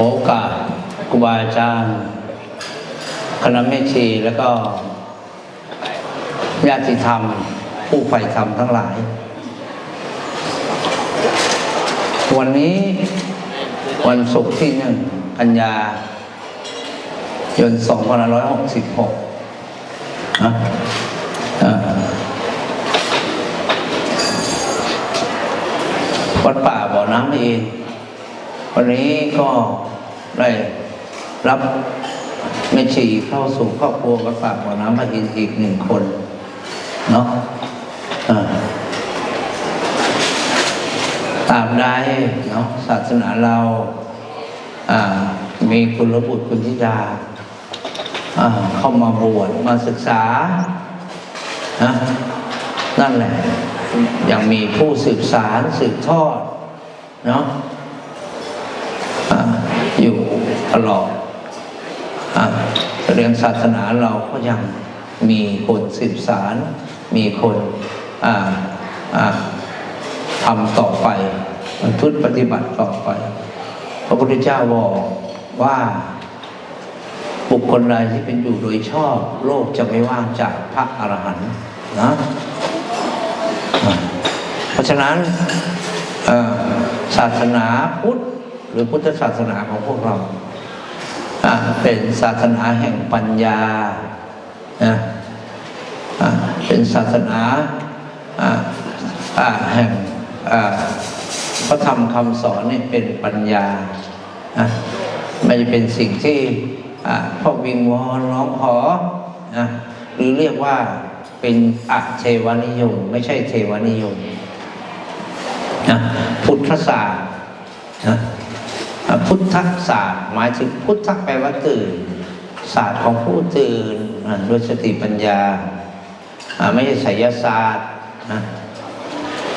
โอกาสครูบาอาจารย์คณะแม่ชีแล้วก็ญาติธรรม ผู้ใฝ่ธรรมทั้งหลาย วันนี้วันศุกร์ที่หนึ่งกันยายนสองพันร้อยหกสิบหกนะวัดป่าบ่อน้ำเอง วันนี้ก็ได้รับแม่ชีเข้าสู่ครอบครัววัดป่าบ่อน้ำพระอินทร์อีกหนึ่งคนเนาะตามได้เนาะศาสนาเราอ่ามีคุณระบุตรคุณธิดาอ่าเข้ามาบวชมาศึกษานะนั่นแหละยังมีผู้สืบสารสืบทอดเนาะ ตลอดอ่าเรื่องศาสนาเราก็ยังมีคนสืบสาร มีคนทำต่อไปมันพุทธปฏิบัติต่อไป พระพุทธเจ้าบอกว่าบุคคลใดที่เป็นอยู่โดยชอบ โลกจะไม่ว่างจากพระอรหันต์นะเพราะฉะนั้นศาสนาพุทธหรือพุทธศาสนาของพวกเรา เป็นศาสนาแห่งปัญญานะเป็นศาสนาแห่งพระธรรมคำสอนนี่เป็นปัญญาไม่เป็นสิ่งที่พ่อวิงวอนร้องขอหรือเรียกว่าเป็นอเทวานิยม ไม่ใช่เทวานิยมพุทธศาสตร์นะอะ พุทธศาสตร์หมายถึงพุทธแปลว่าตื่น ศาสตร์ของผู้ตื่นด้วยสติปัญญา ไม่ใช่ไสยศาสตร์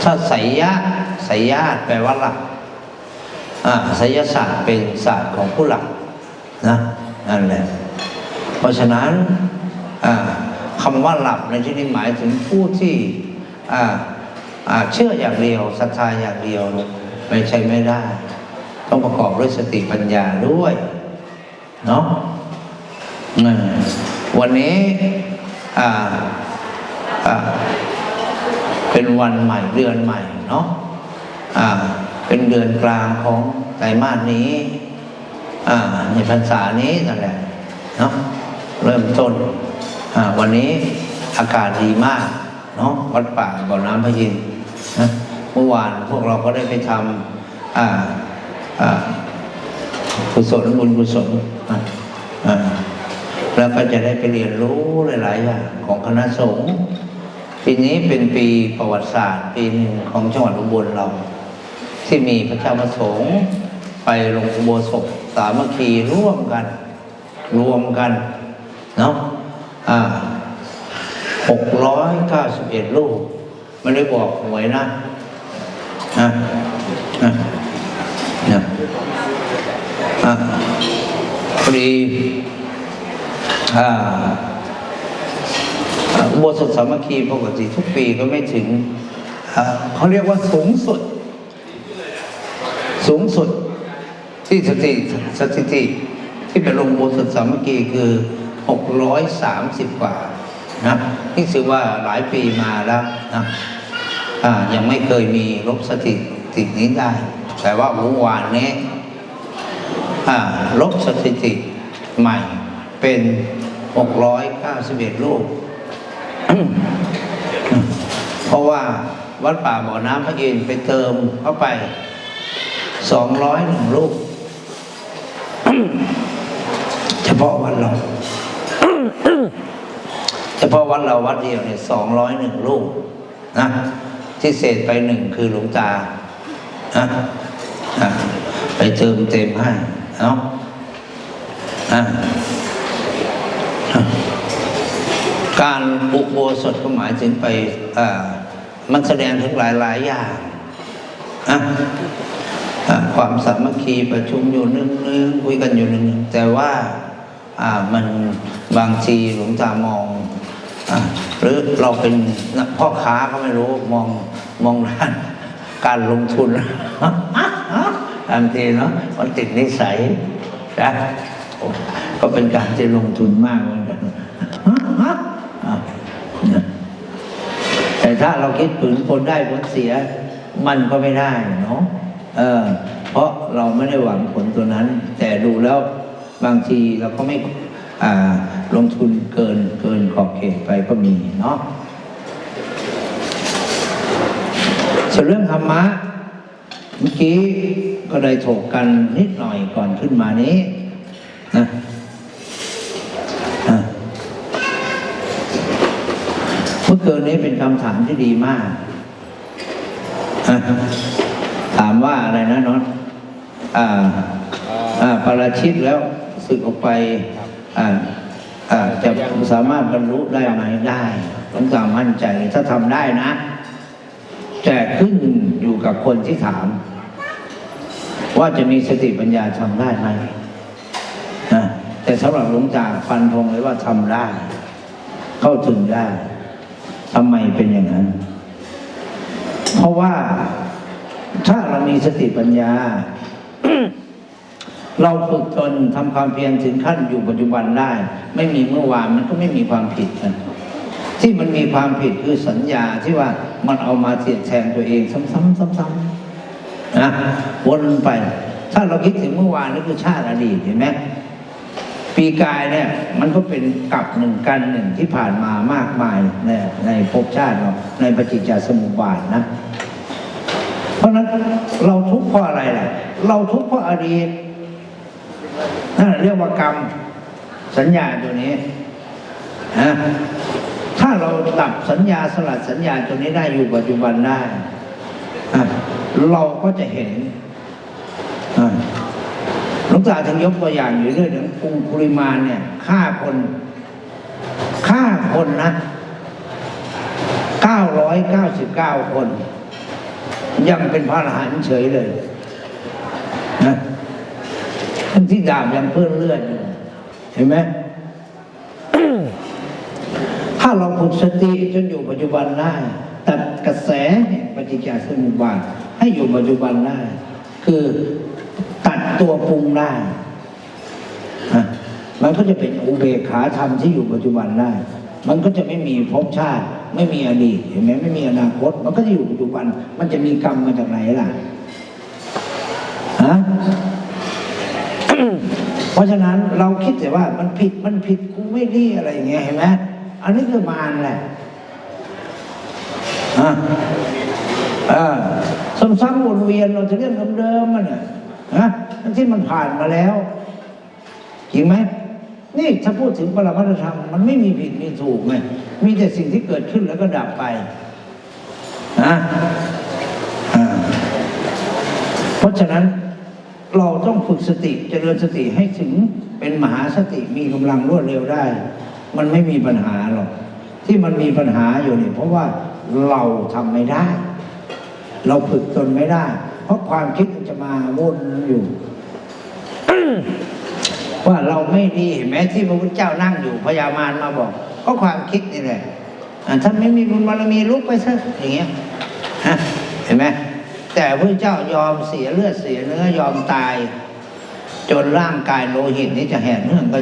ถ้าไสยะไสยาตแปลว่าหลับไสยศาสตร์เป็นศาสตร์ของผู้หลับนะนั่นแหละเพราะฉะนั้นอ่าคำว่าหลับในที่นี้หมายถึงผู้ที่เชื่ออย่างเดียวศรัทธาอย่างเดียวไม่ใช่ไม่ได้ ต้องประกอบด้วยสติปัญญาด้วยเนาะวันนี้อ่าอ่าเป็นวันใหม่เดือนใหม่เนาะอ่าเป็นเดือนกลางของไตรมาสนี้อ่าในพรรษานี้นั่นแหละเนาะเริ่มต้นอ่าวันนี้อากาศดีมากเนาะวัดป่าบ่อน้ำพระยินนะเมื่อวานพวกเราก็ได้ไปทำอ่า กุศลบุญกุศลอ่าแล้วก็จะได้ไปเรียนรู้หลาย ๆ อย่างของคณะสงฆ์ปีนี้เป็นปีประวัติศาสตร์ ปีหนึ่งของจังหวัดอุบลเรา ที่มีพระเจ้าประสงค์ไปลงอุโบสถสามัคคีร่วมกัน รวมกันเนาะอ่าหกร้อยเก้าสิบเอ็ดลูกไม่ได้บอกหวยนะนะนะนะอ่า พอดีอุโบสถสามัคคีปกติทุกปีก็ไม่ถึง เขาเรียกว่าสูงสุด สูงสุดที่สถิติสถิติ ที่เป็นลงโบสถ์สามัคคีคือ 630 กว่านะนี่ถือว่าหลายปีมาแล้วนะอ่ายังไม่เคยมีลบสถิตินี้ได้ แต่ว่าเมื่อวานนี้อ่า ลบสถิติใหม่เป็น 691ลูกเพราะว่าวัดป่าบ่อน้ำพระอินทร์ไปเติมเข้าไปสองร้อยหนึ่งลูกเฉพาะวัดเราเฉพาะวัดเราวัดเดียวเนี่ยสองร้อยหนึ่งลูกนะที่เศษไปหนึ่งคือหลวงตานะอะไปเติมเต็มให้ เนาะอะอะการอุโบสถก็หมายถึงไปมันแสดงถึงหลายๆอย่างอะอ่างความสามัคคีประชุมอยู่นึงนึงคุยกันอยู่นึงนึงแต่ว่ามันบางทีหลวงตามองอหรือเราเป็นพ่อค้าก็ไม่รู้มองมองด้านการลงทุน บางทีเนาะมันติดนิสัยนะก็เป็นการที่ลงทุนมากเหมือนกันแต่ถ้าเราคิดผลผลได้ผลเสีย มันก็ไม่ได้เนาะเออ เพราะเราไม่ได้หวังผลตัวนั้น แต่ดูแล้วบางทีเราก็ไม่ลงทุนเกินเกินขอบเขตไปก็มีเนาะส่วนเรื่องธรรมะ เมื่อกี้ก็ได้ถกกันนิดหน่อยก่อนขึ้นมานี้นะอะเมื่อคืนนี้เป็นคำถามที่ดีมาก ถามว่าอะไรนะน้องอ่าอ่าปราชิตแล้วสึกออกไปอ่าอ่าจะสามารถบรรลุได้ไหมได้ต้องตามมั่นใจถ้าทำได้นะ แต่ขึ้นอยู่กับคนที่ถาม ว่าจะมีสติปัญญาทำได้ไหมนะแต่สำหรับหลวงตาฟันธงเลยว่าทำได้ เข้าถึงได้ทำไมเป็นอย่างนั้น เพราะว่าถ้าเรามีสติปัญญา เราฝึกตนทำความเพียรถึงขั้นอยู่ปัจจุบันได้ ไม่มีเมื่อวานมันก็ไม่มีความผิดนะที่มันมีความผิดคือสัญญาที่ว่ามันเอามาเสียดแทงตัวเองซ้ำๆซ้ำๆ นะวนไป ถ้าเราคิดถึงเมื่อวานนี่นคือชาติอดีตเห็นไหมปีกายเนี่ย มันก็เป็นกับหนึ่งกันหนึ่งที่ผ่านมามากมายในในภพชาติเราในปฏิจจสมุปบาทนะ เพราะนั้นเราทุกข์เพราะอะไรล่ะ เราทุกข์เพราะอดีตนั่นเรียกว่ากรรมสัญญาตัวนี้นะถ้าเราดับสัญญาสลัดสัญญาตัวนี้ได้อยู่ปัจจุบันได้ เราก็จะเห็นหลวงตาถึงยกตัวอย่างอยู่เรื่อยถึงกรุงปริมาณเนี่ยฆ่าคนฆ่าคนนะเก้าร้อยเก้าสิบเก้าคน ยังเป็นพระอรหันต์เฉยเลยนะทั้งที่ดาบยังเปื้อนเลือดอยู่เห็นไหมถ้าเราฝึกสติจนอยู่ปัจจุบันได้ตัดกระแสแห่งปฏิจจสมุปบาท ให้อยู่ปัจจุบันได้ คือตัดตัวปรุงได้นะมันก็จะเป็นอุเบกขาธรรมที่อยู่ปัจจุบันได้ มันก็จะไม่มีภพชาติ ไม่มีอดีตเห็นไหมไม่มีอนาคต มันก็จะอยู่ปัจจุบัน มันจะมีกรรมมาจากไหนล่ะฮะเพราะฉะนั้นเราคิดแต่ว่ามันผิดมันผิดกูไม่ดีอะไรอย่างเงี้ยเห็นไหมอันนี้คือมารแหละอะอ่า ซ้ำๆวนเวียนเราจะเรื่องเดิมๆมันนะฮะทั้งที่มันผ่านมาแล้วจริงไหมนี่ถ้าพูดถึงปรมัตธรรมมันไม่มีผิดมีถูกไงมีแต่สิ่งที่เกิดขึ้นแล้วก็ดับไปนะเพราะฉะนั้นเราต้องฝึกสติเจริญสติให้ถึงเป็นมหาสติมีกำลังรวดเร็วได้ มันไม่มีปัญหาหรอกที่มันมีปัญหาอยู่เนี่ยเพราะว่าเราทำไม่ได้ เราฝึกตนไม่ได้ เพราะความคิดมันจะมาวนอยู่ ว่าเราไม่ดีเห็นไหมที่พระพุทธเจ้านั่งอยู่พญามารมาบอก ก็ความคิดนี่แหละอะถ้าไม่มีบุญบารมีลุกไปซะอย่างเงี้ยเห็นไหมแต่พระเจ้ายอมเสียเลือดเสียเนื้อยอมตาย จนร่างกายโลหิตนี้จะแห้งเหืองก็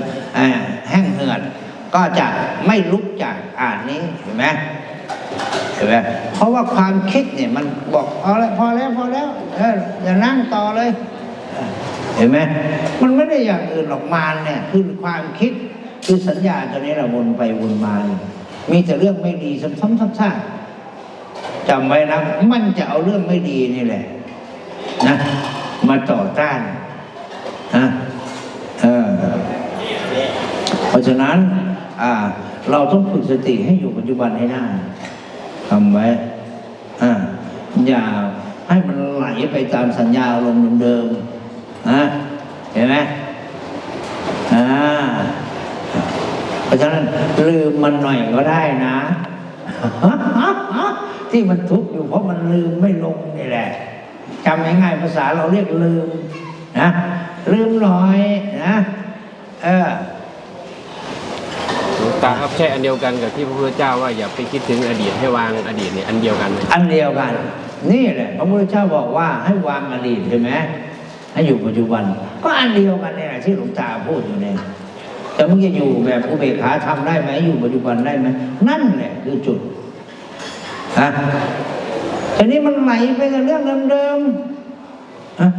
แห้งเหือด ก็จะไม่ลุกจากอ่านนี้เห็นไหมเห็นไหม เพราะว่าความคิดเนี่ยมันบอกพอแล้วพอแล้วพอแล้วเอออย่านั่งต่อเลย เห็นไหมมันไม่ได้อย่างอื่นหรอกมารเนี่ยคือความคิดคือสัญญาตัวนี้เราวนไปวนมามีแต่เรื่องไม่ดีซ้ำๆซากๆจำไว้นะมันจะเอาเรื่องไม่ดีนี่แหละนะมาต่อต้านนะเออเพราะฉะนั้น อ่า เราต้องฝึกสติให้อยู่ปัจจุบันให้ได้ทำไว้ อย่าให้มันไหลไปตามสัญญาอารมณ์เดิมๆนะเห็นไหมอ่าเพราะฉะนั้นลืมมันหน่อยก็ได้นะที่มันทุกข์อยู่เพราะมันลืมไม่ลงนี่แหละจำง่ายๆภาษาเราเรียกลืมนะลืมหน่อยนะเออหลวงตาครับใช่อันเดียวกันกับที่พระพุทธเจ้าว่าอย่าไปคิดถึงอดีตให้วางอดีตเนี่ยอันเดียวกันไหมอันเดียวกัน นี่แหละพระพุทธเจ้าบอกว่าให้วางอดีตเห็นไหมให้อยู่ปัจจุบัน ก็อันเดียวกันเนี่ยที่หลวงตาพูดอยู่เนี่ยแต่มึงจะอยู่แบบอุเบกขาทำได้ไหมอยู่ปัจจุบันได้ไหมนั่นแหละคือจุดฮะทีนี้มันไหลไปกับเรื่องเดิมๆฮะ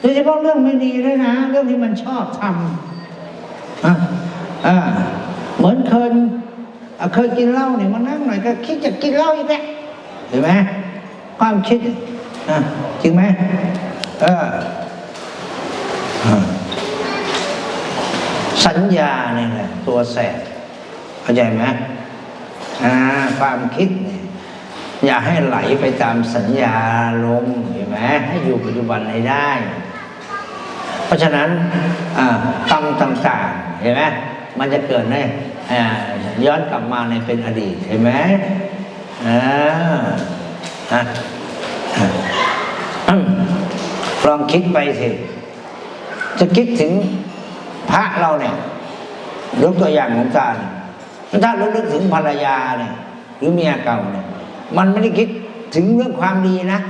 โดยเฉพาะเรื่องไม่ดีด้วยนะเรื่องที่มันชอบทำอะอ่าเหมือนเคยเคยกินเหล้าเนี่ยมันนั่งหน่อยก็คิดจะกินเหล้าอีกแล้วเห็นไหม ความคิดอะจริงไหมเอออะสัญญาเนี่ยแหละตัวแสบเข้าใจไหมอ่าความคิดเนี่ยอย่าให้ไหลไปตามสัญญาลมณ์เห็นไหมให้อยู่ปัจจุบันให้ได้ เพราะฉะนั้นอ่ากรรมต่างๆเห็นไหมมันจะเกิดในอ่าย้อนกลับมาในเป็นอดีตเห็นไหมอ่า ฮะลองคิดไปสิ จะคิดถึงพระเราเนี่ยยกตัวอย่างของการถ้าเราลึกถึงภรรยาเนี่ย หรือเมียเก่าเนี่ย มันไม่ได้คิดถึงเรื่องความดีนะ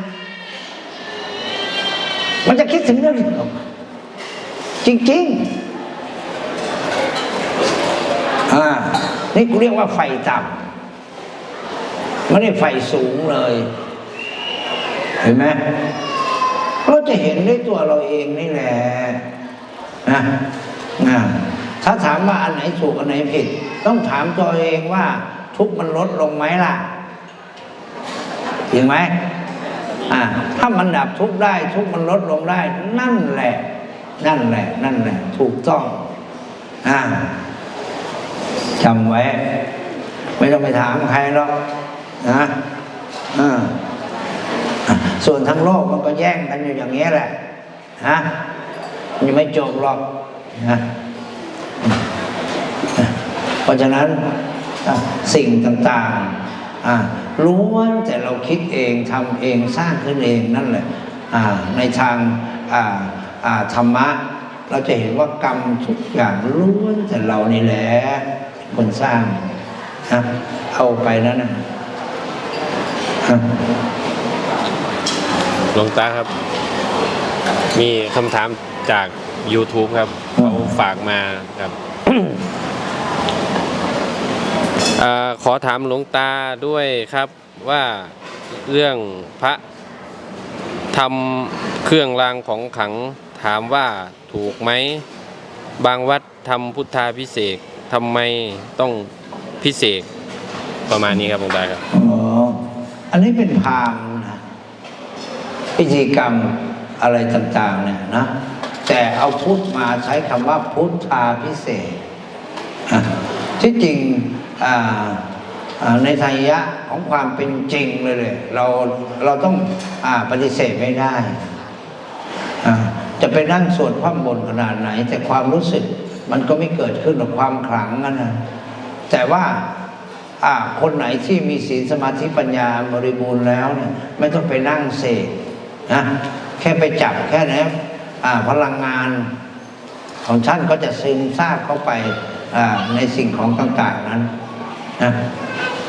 มันจะคิดถึงเรื่องเดียวจริงๆอ่านี่กูเรียกว่าไฟต่ำไม่ได้ไฟสูงเลย เห็นไหมเราจะเห็นด้วยตัวเราเองนี่แหละนะนะถ้าถามว่าอันไหนถูกอันไหนผิด ต้องถามตัวเองว่า ทุกมันลดลงไหมล่ะจริงไหมอ่าถ้ามันดับทุกได้ ทุกมันลดลงได้ นั่นแหละ นั่นแหละ นั่นแหละ ถูกต้องอ่าจำไว้ ไม่ต้องไปถามใครหรอกนะอ่า ส่วนทั้งโลกมันก็แย่งกันอยู่อย่างนี้แหละฮะมันยังไม่จบหรอกนะเพราะฉะนั้นสิ่งต่างๆรู้ว่าแต่เราคิดเองทำเองสร้างขึ้นเองนั่นแหละในทางธรรมะ เราจะเห็นว่ากรรมทุกอย่างล้วนแต่เรานี่แหละคนสร้างนะเอาไปแล้วนะ ลวงตาครับ มีคำถามจาก YouTube ครับเขาฝากมาครับอขอถามหลวงตาด้วยครับว่าเรื่องพระทำเครื่องรางของขังถามว่าถูกไหม บางวัดทำพุทธาพิเศษทำไมต้องพิเศษประมาณนี้ครับหลวงตาครับอ๋ออันนี้เป็นพาหมณ์นะ พิธีกรรมอะไรต่างๆเนี่ยนะแต่เอาพุทธมาใช้คำว่าพุทธาพิเศษ ที่จริงในทายะของความเป็นจริงเลยเลยเราเราต้องอปฏิเสธไม่ได้ จะไปนั่งสวดพร่ำบนขนาดไหน แต่ความรู้สึกมันก็ไม่เกิดขึ้นหรอกความขลังนั่นนะแต่ว่าอ่าคนไหนที่มีศีลสมาธิปัญญาบริบูรณ์แล้วเนี่ยไม่ต้องไปนั่งเสก นะแค่ไปจับแค่นี้พลังงานของท่านก็จะซึมซาบเข้าไปในสิ่งของต่างๆนั้นนะ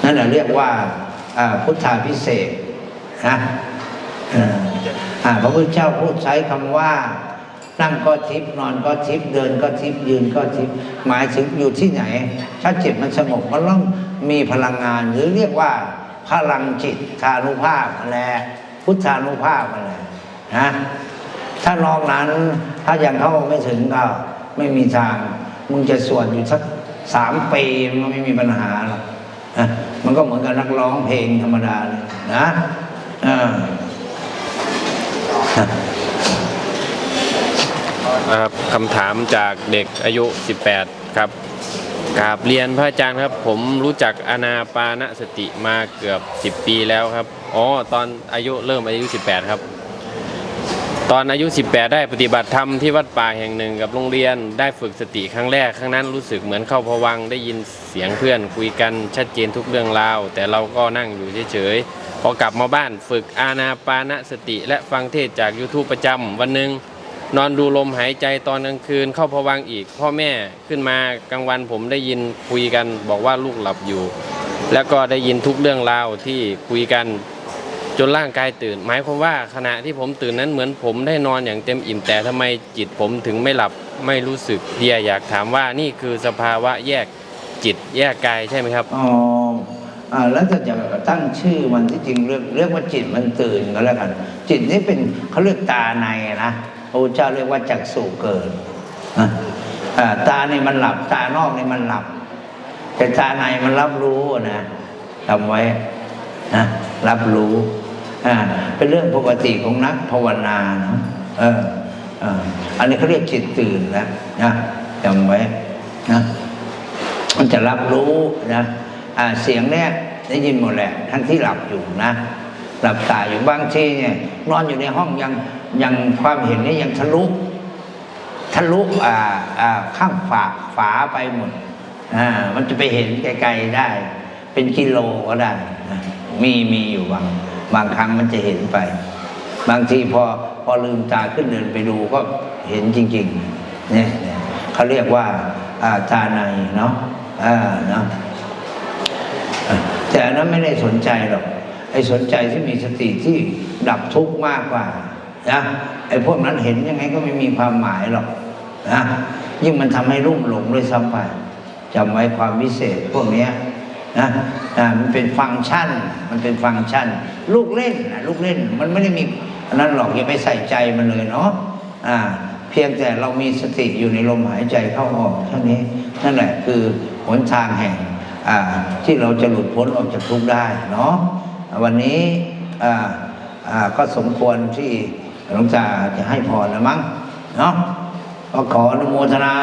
นั่นแหละเรียกว่าพุทธาพิเศษนะพระพุทธเจ้าพูดใช้คำว่านั่งก็ทิพย์นอนก็ทิพย์เดินก็ทิพย์ยืนก็ทิพย์หมายถึงอยู่ที่ไหน ถ้าจิตมันสงบมันต้องมีพลังงานหรือเรียกว่าพลังจิตธานุภาพอะไร พุทธานุภาพอะไรนะถ้านอกนั้นถ้ายังเข้าไม่ถึงก็ไม่มีทาง มึงจะสวดอยู่สักสามปีมันก็ไม่มีปัญหาหรอกนะมันก็เหมือนกับนักร้องเพลงธรรมดาเลยนะนะครับคำถามจากเด็กอายุ 18 ครับ กราบเรียนพระอาจารย์ครับ ผมรู้จักอนาปานสติมาเกือบ 10 ปีแล้วครับอ๋อตอนอายุเริ่มอายุ 18 ครับ ตอนอายุ 18 ได้ปฏิบัติธรรมที่วัดป่าแห่งหนึ่งกับโรงเรียนได้ฝึกสติครั้งแรกครั้งนั้นรู้สึกเหมือนเข้าพวังได้ยินเสียงเพื่อนคุยกันชัดเจนทุกเรื่องราว แต่เราก็นั่งอยู่เฉยๆพอกลับมาบ้านฝึกอานาปานสติ และฟังเทศจาก YouTube ประจำวันหนึ่ง นอนดูลมหายใจตอนกลางคืนเข้าพวังอีก พ่อแม่ขึ้นมากลางวันผมได้ยินคุยกัน บอกว่าลูกหลับอยู่ แล้วก็ได้ยินทุกเรื่องราวที่คุยกันจนร่างกายตื่น หมายความว่าขณะที่ผมตื่นนั้นเหมือนผมได้นอนอย่างเต็มอิ่มแต่ทำไมจิตผมถึงไม่หลับไม่รู้สึกเดียอยากถามว่านี่คือสภาวะแยกจิตแยกกายใช่ไหมครับอ๋ออ่าแล้วจะจะตั้งชื่อมันที่จริงเรียกเรียกว่าจิตมันตื่นก็แล้วกัน จิตนี่เป็นเขาเรียกตาในนะ พระพุทธเจ้าเรียกว่าจักษุเกิดนะตาในมันหลับ ตานอกในมันหลับ แต่ตาในมันรับรู้นะจำไว้นะรับรู้อ่าเป็นเรื่องปกติของนักภาวนาเนาะเอออันนี้เขาเรียกจิตตื่นแล้วนะจำไว้นะมันจะรับรู้นะอ่าเสียงเนี้ยได้ยินหมดแหละทั้งที่หลับอยู่นะ หลับตาอยู่บางทีเนี่ยนอนอยู่ในห้องยัง ยังความเห็นนี่ยังทะลุทะลุอ่าอ่าข้างฝาฝาไปหมดอ่ามันจะไปเห็นไกลๆได้ เป็นกิโลก็ได้ มีมีอยู่บางบางครั้งมันจะเห็นไป บางทีพอพอลืมตาขึ้นเดินไปดูก็เห็นจริงๆเนี่ยเขาเรียกว่าอ่าตาในเนาะอ่าเนาะอะแต่อันนั้นไม่ได้สนใจหรอกไอ้สนใจที่มีสติที่ดับทุกข์มากกว่า นะไอ้พวกนั้นเห็นยังไงก็ไม่มีความหมายหรอกนะยิ่งมันทำให้รุ่มหลงด้วยซ้ำไปจำไว้ความวิเศษพวกเนี้ยนะอ่ามันเป็นฟังก์ชัน มันเป็นฟังก์ชัน ลูกเล่นนะลูกเล่นมันไม่ได้มีอันนั้นหรอกอย่าไปใส่ใจมันเลยเนาะอ่าเพียงแต่เรามีสติอยู่ในลมหายใจเข้าออกเท่านี้นั่นแหละคือหนทางแห่งที่เราจะหลุดพ้นออกจากทุกข์ได้เนาะวันนี้ก็สมควรที่ หลวงตาจะให้พรนะมั้งเนาะก็ขออนุโมทนา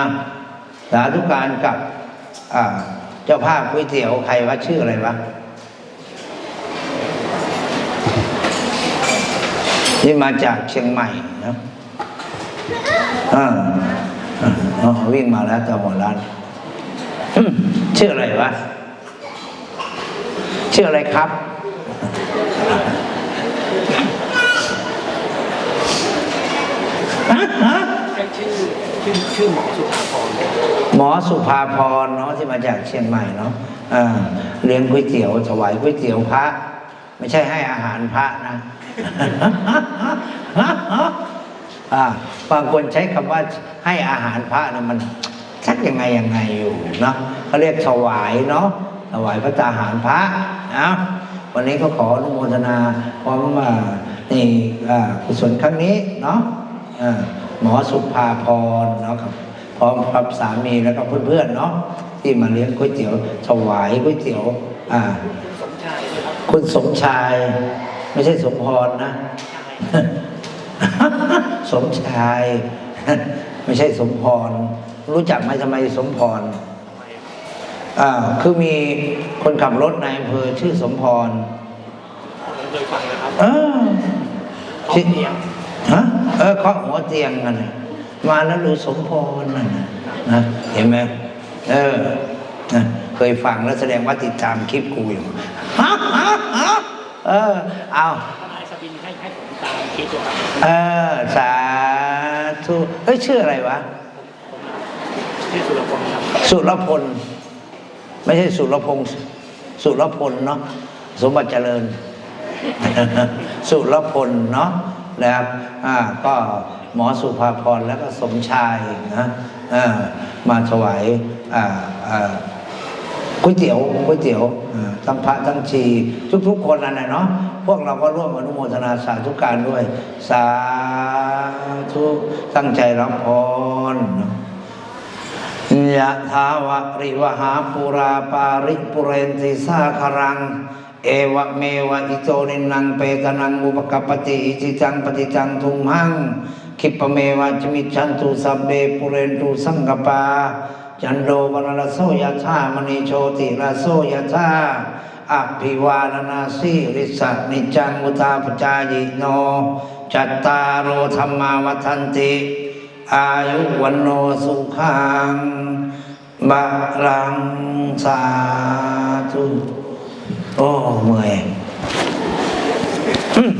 สาธุการกับเจ้าภาพก๋วยเตี๋ยวใครวะชื่ออะไรวะที่มาจากเชียงใหม่นะอ่าอ่าอ๋อวิ่งมาแล้วเจ้าหัวร้านชื่ออะไรวะชื่ออะไรครับ ชื่อชื่อชื่อหมอสุภาพรหมอสุภาพรเนาะที่มาจากเชียงใหม่เนาะอ่าเลี้ยงก๋วยเตี๋ยวถวายก๋วยเตี๋ยวพระ ไม่ใช่ให้อาหารพระนะอ่าบางคนใช้คำว่าให้อาหารพระเนี่ยมันชักยังไงยังไงอยู่เนาะเขาเรียกถวายเนาะถวายพระตาหารพระนะวันนี้ก็ขออนุโมทนาพร้อมมานี่อ่ากุศลครั้งนี้เนาะอ่า หมอสุภาพรเนาะครับพร้อมกับสามีแล้วก็เพื่อนๆเนาะที่มาเลี้ยงก๋วยเตี๋ยวถวายก๋วยเตี๋ยวอ่าสมชายด้วยครับคุณสมชาย ไม่ใช่สมพรนะ สมชาย ไม่ใช่สมพร รู้จักไหมทำไมสมพรทำไมอ่าคือมีคนขับรถในอำเภอชื่อสมพรผมเคยฟังนะครับเออ เขาเตียงฮะเออเคาะหัวเตียงกันน่ะมาแล้วหรือสมพรนั่นน่ะนะเห็นไหมเออนะเคยฟังแล้วแสดงว่าติดตามคลิปกูอยู่ฮะฮะฮะเออเอาทนายสบินให้ให้ผมตามคิดดูครับเออสาธุเฮ้ยชื่ออะไรวะผมชื่อสุรพลครับสุรพล ไม่ใช่สุรพงศ์สุรพลเนาะสมบัติเจริญ สุรพลเนาะ นะครับอ่าก็หมอสุภาพรแล้วก็สมชายนะอ่ามาถวายอ่าอ่าก๋วยเตี๋ยวก๋วยเตี๋ยวอ่าทั้งพระทั้งชี ทุกๆคนนั่นแหละเนาะพวกเราก็ร่วมอนุโมทนาสาธุการด้วย สาธุตั้งใจรับพรเนยะทาวะริวหาปุราปาริปุเรนติสาคารัง เอวะเมวะอิโตนินังเปตนังอุปกปปติอิจิจังปฏิจังทุมหังคิปเมวะจมิชันตุสัพเบปุเรนตุสังกปาจันโดวรลโสยะธามณีโชติลาโสยะธาอภิวาลนาสีริสะนิจังมุตาปจายิโน จัตตารโธรรมาวัฏันติ อายุวันโนสุขังบาลังสาธุ โอ้เมื่อยอืม